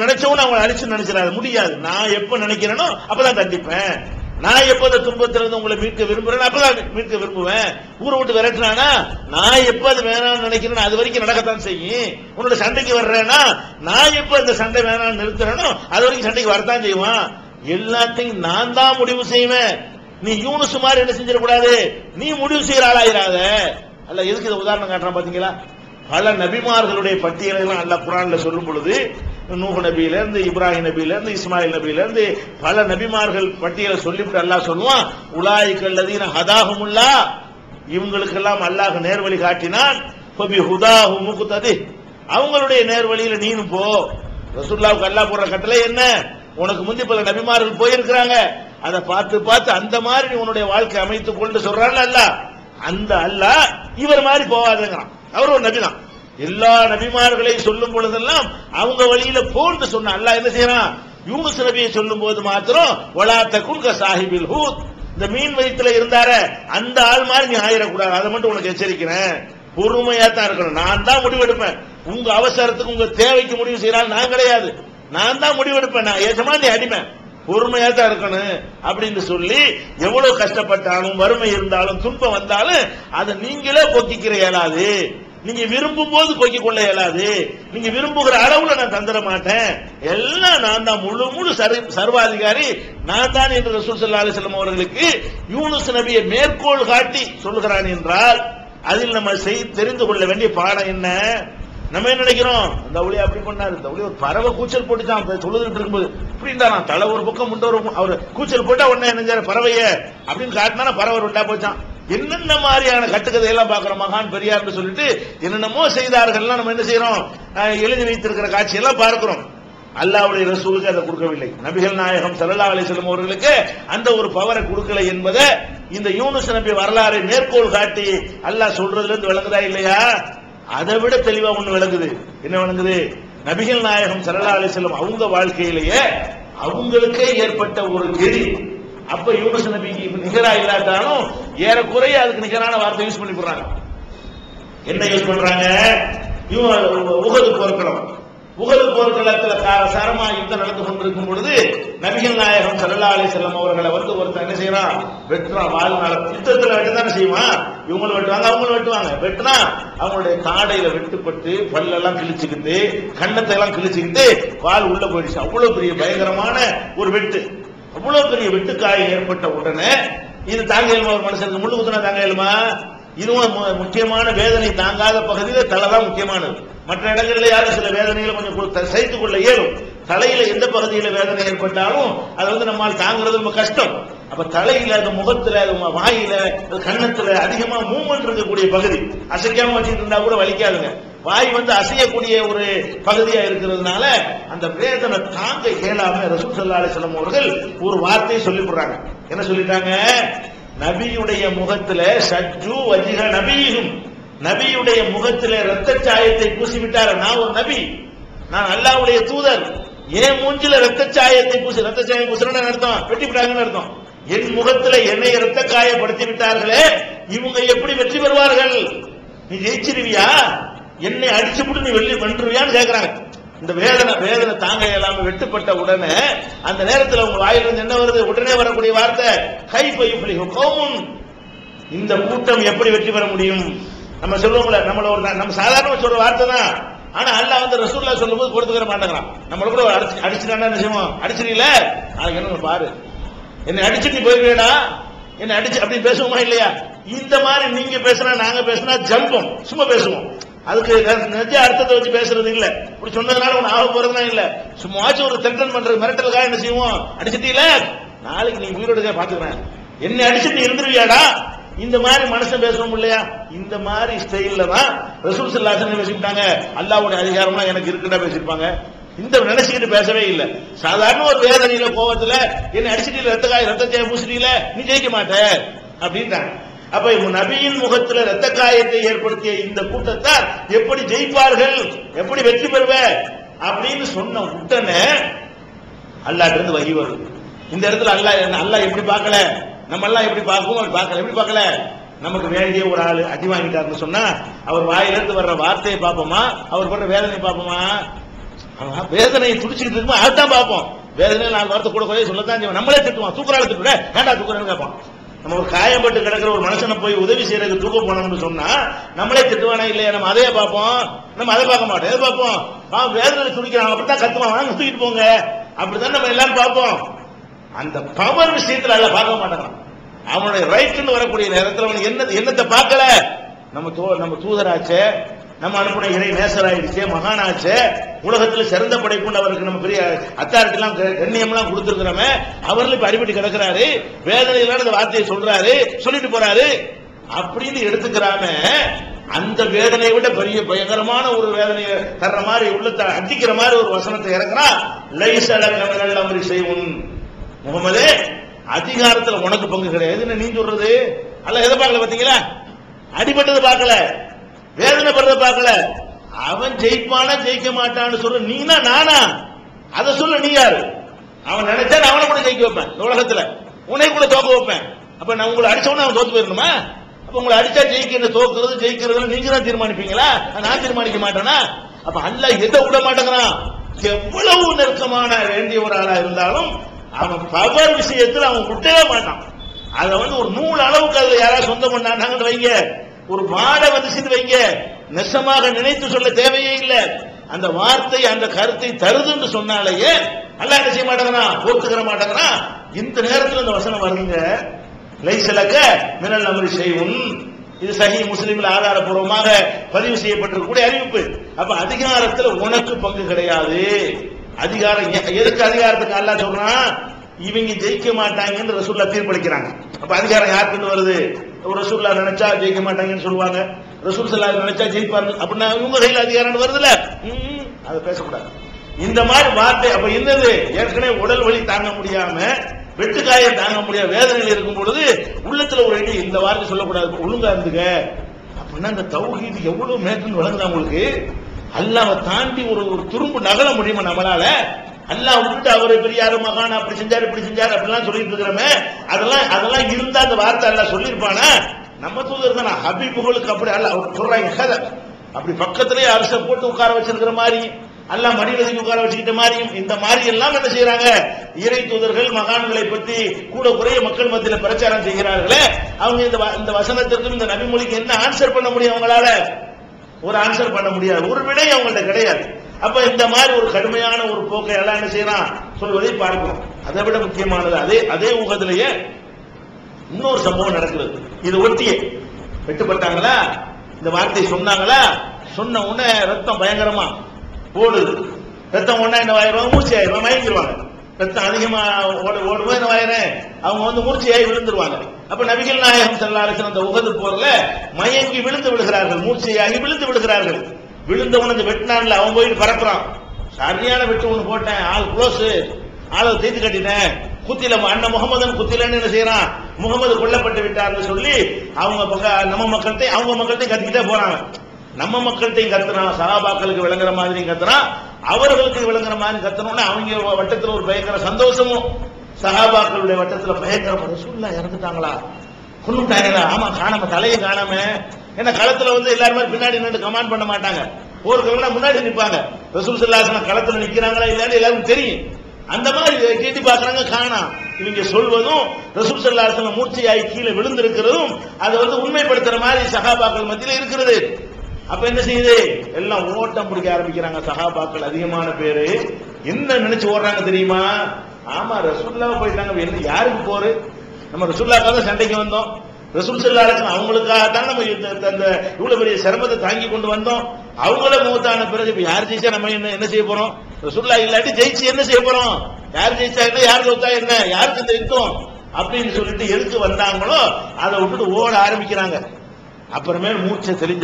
நினைச்சவன அவங்களை அழிச்சு நினைச்சிடாது முடியாது. நான் எப்ப நினைக்கிறேனோ அப்பதான் தண்டிப்பேன் நான் எப்ப அந்த துன்பத்திலிருந்து உங்களை மீட்க விரும்புறேன் அப்பதான் மீட்க விரும்புவேன். ஊரை விட்டு விரட்டுறானா நான் எப்ப அது வேணாம்னு நினைக்கிறேன் அது வரைக்கும் நடக்கத்தான் செய்யும். உன்னோட சண்டைக்கு வர்றேன்னா நான் எப்ப இந்த சண்டை வேணாம்னு நிறுத்துறேனோ அது வரைக்கும் சண்டைக்கு வரத்தான் செய்வான். எல்லாத்தையும் நான் தான் முடிவு செய்வேன். நீ யூனுஸ் மாதிரி என்ன செஞ்சிடக்கூடாது? நீ முடிவு செய்யற ஆளாயிராத. அல்ல எதுக்கு இதை உதாரணம் காட்டுறான் பாத்தீங்களா? பல நபிமார்களுடைய பட்டியலை எல்லாம் அல்லாஹ் குரான்ல சொல்லும் பொழுது நூஹ் நபியில இருந்து இப்ராஹிம் நபியிலேருந்து இஸ்மாயில் நபியிலேருந்து பல நபிமார்கள் பட்டியலை சொல்லிவிட்டு அல்லாஹ் சொல்லுவான் உலாய்கல்லதீன ஹதாஹுமுல்லா. இவங்களுக்கெல்லாம் அல்லாஹ் நேர்வழி காட்டினான். ஹுதாஹு முகுததி. அவங்களுடைய நேர்வழியில நீனும் போ. ரசூல்லாவுக்கு அல்லாஹ் போடுற கட்டளை என்ன? உனக்கு முந்தி பல நபிமார்கள் போயிருக்கிறாங்க. அதை பார்த்து பார்த்து அந்த மாதிரி நீ உன்னுடைய வாழ்க்கை அமைத்துக் கொண்டு சொல்றான்ல அல்லாஹ். அந்த அல்லாஹ் இவர் மாதிரி போவாதுங்கிறான். அவர் ஒரு நபி தான் எல்லா நபிமார்களையும் சொல்லும் பொழுதெல்லாம் அவங்க வழியில போன்னு சொன்ன அல்லாஹ் என்ன செய்யறான்? யூனுஸ் நபியை சொல்லும் போது மாத்திரம் வலாத்த குன்க சாஹிபில் ஹூத். இந்த மீன் வயிற்றுல இருந்தார அந்த ஆள் மாதிரி நீ ஆயிடக்கூடாது. அதை மட்டும் உனக்கு எச்சரிக்கிறேன். பொறுமையா தான் இருக்கணும். நான் தான் முடிவெடுப்பேன். உங்க அவசரத்துக்கு உங்க தேவைக்கு முடிவு செய்யறாள் நான் கிடையாது. நான் தான் முடிவெடுப்பேன். நான் ஏசமா நீ அடிமை பொறுமையா தான் இருக்கணும் அப்படின்னு சொல்லி எவ்வளவு கஷ்டப்பட்டாலும் வறுமை இருந்தாலும் துன்பம் வந்தாலும் அதை நீங்களே போக்கிக்கிற இயலாது. நீங்க விரும்பும் போது போக்கிக் கொள்ள இயலாது. நீங்க விரும்புகிற அளவுல நான் தந்துட மாட்டேன். எல்லாம் நான் தான். முழு முழு சர்வ- சர்வாதிகாரி நான் தான் என்று ரசூல் ஸல்லல்லாஹு அவர்களுக்கு யூனுஸ் நபியை மேற்கோள் காட்டி சொல்லுகிறான் என்றால் அதில் நம்ம செய் தெரிந்து கொள்ள வேண்டிய பாடம் என்ன? நம்ம என்ன நினைக்கிறோம்? இந்த ஒளி அப்படி பண்ணாரு. இந்த ஒளி ஒரு பறவை கூச்சல் போட்டுச்சான் அப்ப தொழுதுட்டு இருக்கும்போது. இப்படி நான் தலை ஒரு பக்கம் முண்ட ஒரு அவர் கூச்சல் போட்டா உடனே என்ன பறவைய அப்படின்னு காட்டினா பறவை உண்டா போச்சான் என்னென்ன மாதிரியான கட்டுக்கதையெல்லாம் பார்க்குறோம் மகான் பெரியார்னு சொல்லிட்டு என்னென்னமோ செய்தார்கள்லாம் நம்ம என்ன செய்யறோம்? எழுதி வைத்திருக்கிற காட்சியெல்லாம் பார்க்கிறோம். அல்லாவுடைய ரசூலுக்கு அதை கொடுக்கவில்லை. நபிகள் நாயகம் சல்லா அலி செல்லும் அவர்களுக்கு அந்த ஒரு பவரை கொடுக்கல என்பதை இந்த யூனுஸ் நபி வரலாறை மேற்கோள் காட்டி அல்லாஹ் சொல்றதுல இருந்து விளங்குதா இல்லையா? அதை விட தெளிவா ஒண்ணு விளங்குது. என்ன விளங்குது? நபிகள் நாயகம் ஸல்லல்லாஹு அலி செல்லும் அவங்க வாழ்க்கையிலேயே அவங்களுக்கே ஏற்பட்ட ஒரு கெதி அப்ப யூனுஸ் நபிக்கு நிகரா இல்லாட்டாலும் ஏறக்குறைய அதுக்கு நிகரான வார்த்தை யூஸ் பண்ணி போடுறாங்க. என்ன யூஸ் பண்றாங்க? இவன் உகது போர்க்களம். உகது போர்க்களத்துல சரமா யுத்தம் நடந்து கொண்டிருக்கும் பொழுது நபிகள் நாயகம் ஸல்லல்லாஹு அலைஹி அவர்களை வந்து ஒருத்தர் என்ன செய்யறான் வெட்டுறான் வாழ்நாள யுத்தத்துல வெட்டுதானே செய்வான்? இவங்களும் வெட்டுவாங்க அவங்களும் வெட்டுவாங்க. வெட்டினா அவங்களுடைய தாடையில வெட்டுப்பட்டு பல்லெல்லாம் கிழிச்சுக்கிட்டு கண்ணத்தை எல்லாம் கிழிச்சுக்கிட்டு வால் உள்ள போயிடுச்சு. அவ்வளவு பெரிய பயங்கரமான ஒரு வெட்டு. அவ்வளவு பெரிய வெட்டுக்காயம் ஏற்பட்ட உடனே இது தாங்க இயலுமா ஒரு மனுஷனுக்கு முள்ளு குத்துனா தாங்க இயலுமா? இதுவும் மு- முக்கியமான வேதனை தாங்காத பகுதியில் தலை தான் முக்கியமானது. மற்ற இடங்களில் யாரும் சில வேதனைகளை கொஞ்சம் கு- த- கொள்ள இயலும். தலையில எந்த பகுதியில் வேதனை ஏற்பட்டாலும் அது வந்து நம்மால் தாங்குறது ரொம்ப கஷ்டம். அப்ப தலையில அது முகத்துல அது வாயில கண்ணத்துல அதிகமா மூமெண்ட் இருக்கக்கூடிய பகுதி. அசைக்காம வச்சுட்டு இருந்தா கூட வலிக்காதுங்க. வாய் வந்து அசையக்கூடிய ஒரு பகுதியா இருக்கிறதுனால அந்த வேதனை தாங்க இயலாம ரசூல் ஸல்லல்லாஹு அலைஹி அவர்கள் ஒரு வார்த்தையை சொல்லி போடுறாங்க என்ன சொல்லிட்டாங்க? நபியுடைய முகத்துல சஜ்ஜு வஜிக நபியும் நபியுடைய முகத்திலே ரத்த சாயத்தை பூசி விட்டார் நான் ஒரு நபி. நான் அல்லாவுடைய தூதர். என் மூஞ்சில ரத்த சாயத்தை பூசி ரத்த சாயம் பூசுறேன்னு அர்த்தம்? வெட்டி விட்டாங்கன்னு அர்த்தம். என் முகத்துல என்னை ரத்த காயப்படுத்தி விட்டார்களே இவங்க எப்படி வெற்றி பெறுவார்கள்? நீ ஜெயிச்சிருவியா? என்னை அடிச்சுப்புட்டு நீ வெளியே வென்றுவியான்னு கேட்கிறாங்க இந்த வேதனை வேதனை தாங்க இயலாம வெட்டுப்பட்ட உடனே அந்த நேரத்தில் உங்க வாயிலிருந்து என்ன வருது? உடனே வரக்கூடிய வார்த்தை கை பையுப்பலி கோமும் இந்த கூட்டம் எப்படி வெற்றி பெற முடியும்? நம்ம சொல்லுவோம்ல நம்மள ஒரு நம்ம சாதாரண சொல்ற வார்த்தை தான். ஆனா அல்லா வந்து ரசூல்லா சொல்லும்போது கொடுத்துக்கிற மாட்டேங்கிறான். நம்மள கூட அடிச்சு அடிச்சுட்டானா என்ன செய்வோம்? அடிச்சிடல அதுக்கு என்ன பாரு. என்னை அடிச்சு நீ போயிருவேடா என்னை அடிச்சு அப்படி பேசுவோமா இல்லையா? இந்த மாதிரி நீங்க பேசுனா நாங்க பேசுனா ஜம்பம். சும்மா பேசுவோம். அதுக்கு நிஜ அர்த்தத்தை வச்சு பேசுறது இல்ல. இப்படி சொன்னதுனால உன் ஆக போறதுலாம் இல்ல. சும்மாச்சும் ஒரு தென்டன் பண்றது. மிரட்டலுக்காக என்ன செய்வோம்? அடிச்சிட்டீல? நாளைக்கு நீ உயிரோட பாத்துக்கிறேன் என்னை அடிச்சு நீ இருந்துருவியாடா? இந்த மாதிரி மனுஷன் பேசுவோம் இல்லையா? இந்த மாதிரி ஸ்டைல்ல தான் ரசூல் சல்லாசன் பேசிக்கிட்டாங்க? அல்லாவுடைய அதிகாரம்லாம் எனக்கு இருக்குடா பேசியிருப்பாங்க. இந்த நினைச்சுக்கிட்டு பேசவே இல்லை. சாதாரண ஒரு வேதனையில கோவத்துல என்ன அடிச்சிட்டீல ரத்த காய் ரத்த ஜெய பூசிட்டீல நீ ஜெயிக்க மாட்ட. அப்படின்ட்டாங்க அப்ப நபியின் முகத்துல ரத்த காயத்தை ஏற்படுத்திய இந்த கூட்டத்தார் எப்படி ஜெயிப்பார்கள்? எப்படி வெற்றி பெறுவே அப்படின்னு சொன்ன உடனே அல்லாட்ட இருந்து வகி வரும். இந்த இடத்துல அல்லாஹ் அல்லா அல்லாஹ் எப்படி பார்க்கல? நம்ம எல்லாம் எப்படி பார்க்கவும் அப்படி பார்க்கல. எப்படி பார்க்கல? நமக்கு வேண்டிய ஒரு ஆள் அடி வாங்கிட்டாருன்னு சொன்னா அவர் வாயிலிருந்து வர்ற வார்த்தையை பார்ப்போமா? அவர் பண்ற வேதனை பார்ப்போமா? அவன் வேதனையை துடிச்சுக்கிட்டு இருக்குமா அதுதான் பார்ப்போம். வேதனை நாலு வார்த்தை கூட குறைய சொல்லத்தான் நம்மளே திட்டுவான் சூக்கரால திட்டுற. வேண்டாம் சூக்கரன்னு கேட்பான். நம்ம ஒரு காயப்பட்டு கிடக்கிற ஒரு மனுஷனை போய் உதவி செய்யறதுக்கு தூக்கம் போனோம்னு சொன்னா நம்மளே திட்டுவானா இல்லையா? நம்ம அதையே பார்ப்போம். நம்ம அதை பார்க்க மாட்டோம். எதை பார்ப்போம்? அவன் வேதனை துடிக்கிறான் அப்படித்தான் கத்துவான். வாங்க தூக்கிட்டு போங்க. அப்படித்தான் நம்ம எல்லாரும் பார்ப்போம். அந்த பவர் விஷயத்துல அல்ல பார்க்க மாட்டான். அவனுடைய ரைட்னு வரக்கூடிய நேரத்தில் அவனுக்கு என்ன என்னத்தை பார்க்கல? நம்ம தூ- நம்ம தூதராச்சே நம்ம அனுப்பின இறை நேசராயிடுச்சு மகானாச்சு. உலகத்துல சிறந்த படைப்புண்டு அவருக்கு நம்ம பெரிய அத்தாரிட்டி எல்லாம் கண்ணியம் எல்லாம் கொடுத்துருக்கிறோமே அவர்ல இப்ப அடிபட்டு கிடக்குறாரு. வேதனையிலான இந்த வார்த்தையை சொல்றாரு சொல்லிட்டு போறாரு. அப்படின்னு எடுத்துக்கிறாம அந்த வேதனையை விட பெரிய பயங்கரமான ஒரு வேதனையை தர்ற மாதிரி உள்ளத்தை அடிக்கிற மாதிரி ஒரு வசனத்தை இறக்குறா லைசல கமனல் அமரி செய்வோம் முகமதே அதிகாரத்துல உனக்கு பங்கு கிடையாது. நீ சொல்றது? அல்ல எதை பார்க்கல பாத்தீங்களா? அடிபட்டது பார்க்கல. வேதனைப்படுறத பார்க்கல. அவன் ஜெயிப்பானா ஜெயிக்க மாட்டான்னு சொல்ற நீனா நானா? அதை சொல்ல நீ யாரு? அவன் நினைச்சா அவனை கூட ஜெயிக்க வைப்பேன். உலகத்துல. உன்னை கூட தோக்க வைப்பேன். அப்ப நான் உங்களை அடிச்சவன அவன் தோத்து போயிடணுமா? அப்ப உங்களை அடிச்சா ஜெயிக்கிற தோக்குறது ஜெயிக்கிறது நீங்க தான் தீர்மானிப்பீங்களா? நான் தீர்மானிக்க மாட்டேனா? அப்ப அல்ல எதை விட மாட்டேங்கிறான்? எவ்வளவு நெருக்கமான வேண்டிய ஒரு ஆளா இருந்தாலும் அவன் பவர் விஷயத்தில் அவன் விட்டவே மாட்டான். அதை வந்து ஒரு நூல் அளவுக்கு அதுல யாராவது சொந்தம் பண்ணாங்கன்னு வைங்க. ஒரு மாடை வந்துச்சுன்னு வைங்க. நெசமாக நினைத்து சொல்ல தேவையே இல்லை. அந்த வார்த்தை அந்த கருத்தை தருதுன்னு சொன்னாலேயே நல்லா என்ன செய்ய மாட்டேங்கிறான்? ஒத்துக்கிற மாட்டேங்கிறான்? இந்த நேரத்தில் இந்த வசனம் வருங்க லைசலக்க மினல் அமரி செய்வும் இது சஹி முஸ்லிமில் ஆதாரப்பூர்வமாக பதிவு செய்யப்பட்டிருக்கக்கூடிய அறிவிப்பு. அப்ப அதிகாரத்தில் உனக்கு பங்கு கிடையாது. அதிகாரம் எதுக்கு அதிகாரத்துக்கு அல்லா சொல்றான்? இவங்க ஜெயிக்க மாட்டாங்கன்னு ரசூல்லா தீர்ப்பளிக்கிறாங்க. அப்ப அதிகாரம் யாருக்குன்னு வருது? ரசூல்லா நினைச்சா ஜெயிக்க மாட்டாங்கன்னு சொல்லுவாங்க. ரசூல் சல்லா நினைச்சா ஜெயிப்பாரு அப்படின்னா இவங்க கையில் அதிகாரம் வருதுல்ல? ம், அதை பேசக்கூடாது. இந்த மாதிரி வார்த்தை அப்ப என்னது? ஏற்கனவே உடல் வலி தாங்க முடியாம வெட்டுக்காய தாங்க முடியாத வேதனைகள் இருக்கும் பொழுது உள்ளத்துல ஒரு அடி இந்த வார்த்தை சொல்லக்கூடாது. ஒழுங்கா இருந்துங்க அப்படின்னா இந்த தௌஹீது எவ்வளவு மேற்கொண்டு வழங்குதா உங்களுக்கு? அல்லாவை தாண்டி ஒரு ஒரு துரும்பு நகல முடியுமா நம்மளால? அல்லாஹ் விட்டுட்டு அவரு பெரியாரு மகான் அப்படி செஞ்சாரு இப்படி செஞ்சாரு அப்படிலாம் சொல்லிட்டு இருக்கிறோமே. அதெல்லாம் அதெல்லாம் இருந்தா அந்த வார்த்தை எல்லாம் சொல்லியிருப்பானா? நம்ம தூதர் தானே? ஹபீபுகளுக்கு அப்படி அல்ல அவர் சொல்றாங்க அப்படி பக்கத்திலேயே அரசை போட்டு உட்கார வச்சிருக்கிற மாதிரி எல்லாம் மடியில உட்கார வச்சுக்கிட்ட மாதிரியும் இந்த மாதிரி எல்லாம் என்ன செய்யறாங்க இறை தூதர்கள் மகான்களை பற்றி கூட குறைய மக்கள் மத்தியில பிரச்சாரம் செய்கிறார்களே. அவங்க இந்த வ- இந்த வசனத்திற்கும் இந்த நபிமொழிக்கு என்ன ஆன்சர் பண்ண முடியும் அவங்களால? ஒரு ஆன்சர் பண்ண முடியாது. ஒரு விடை அவங்கள்ட்ட கிடையாது. அப்ப இந்த மாதிரி ஒரு கடுமையான ஒரு போக்கை எல்லாம் என்ன செய்யறான்? சொல்வதை பார்க்கிறோம். அதை விட முக்கியமானது அதே அதே ஊகத்திலேயே இன்னொரு சம்பவம் நடக்கிறது இது ஒட்டியே. வெட்டுப்பட்டாங்களா? இந்த வார்த்தையை சொன்னாங்களா? சொன்ன உடனே ரத்தம் பயங்கரமா ஓடுது. ரத்தம் ஒன்னா என்ன ஆயிரும் மூச்சு ஆயிரும். மயங்கிடுவாங்க ரத்தம் அதிகமா ஓட ஓடுவோம் என்ன ஆயிரும் அவங்க வந்து மூர்ச்சியாகி விழுந்துருவாங்க. அப்ப நபிகள் நாயகம் செல்லாருக்கு அந்த உகது போர்ல மயங்கி விழுந்து விடுகிறார்கள் மூர்ச்சையாகி விழுந்து விடுகிறார்கள் விழுந்த உனக்கு வெட்டினான்ல அவன் போயிட்டு பறக்குறான். சரியான வெட்டு ஒண்ணு போட்டேன். ஆள் க்ளோஸ் ஆளை தீர்த்து கட்டினேன் குத்தில அண்ணன் முகமதன் குத்திலன்னு என்ன செய்யறான் முகமது கொல்லப்பட்டு விட்டார்னு சொல்லி அவங்க பக்க- நம்ம மக்கள்கிட்ட அவங்க மக்கள்கிட்ட கத்திக்கிட்டே போறாங்க. நம்ம மக்கள்கிட்டையும் கத்துறான். சகாபாக்களுக்கு விளங்குற மாதிரி கத்துறான். அவர்களுக்கு விளங்குற மாதிரி கத்தணும்னா அவங்க வட்டத்தில் ஒரு பயங்கர சந்தோஷமும் சகாபாக்களுடைய வட்டத்தில் பயங்கர சூழ்நிலை இறந்துட்டாங்களா? கொண்டுட்டாங்களா ஆமா காணாம தலையை காணாம. ஏன்னா களத்துல வந்து எல்லாருமே பின்னாடி நின்று கமாண்ட் பண்ண மாட்டாங்க. ஒரு போருக்கவங்க முன்னாடி நிற்பாங்க ரசூல் சல்லாசன களத்துல நிக்கிறாங்களா இல்லையான்னு எல்லாருக்கும் தெரியும். அந்த மாதிரி கேட்டு பாக்குறாங்க காணாம் இவங்க சொல்வதும் ரசூல் சல்லாசன மூர்ச்சையாகி கீழே விழுந்திருக்கிறதும் அதை வந்து உண்மைப்படுத்துற மாதிரி சகாபாக்கள் மத்தியில இருக்கிறது. அப்ப என்ன செய்யுது? எல்லாம் ஓட்டம் பிடிக்க ஆரம்பிக்கிறாங்க. சகாபாக்கள் அதிகமான பேரு. என்ன நினைச்சு ஓடுறாங்க தெரியுமா? ஆமா ரசூல்லாவை போயிட்டாங்க. என்ன யாருக்கு போரு? நம்ம ரசூல்லாக்காக தான் சண்டைக்கு வந்தோம். ரசூல் செல்லாருக்கு அவங்களுக்காக தான் நம்ம இந்த இவ்வளவு பெரிய சிரமத்தை தாங்கி கொண்டு வந்தோம். அவங்கள மூத்தான பிறகு இப்ப யார் ஜெயிச்சா நம்ம என்ன என்ன செய்ய போறோம்? ரசூல்லா இல்லாட்டி ஜெயிச்சு என்ன செய்ய போறோம்? யார் ஜெயிச்சா என்ன யார் தோத்தா என்ன யாருக்கு இந்த யுத்தம்? அப்படின்னு சொல்லிட்டு எதுக்கு வந்தாங்களோ அதை விட்டுட்டு ஓட ஆரம்பிக்கிறாங்க. அப்புறமே மூச்சை தெளிஞ்ச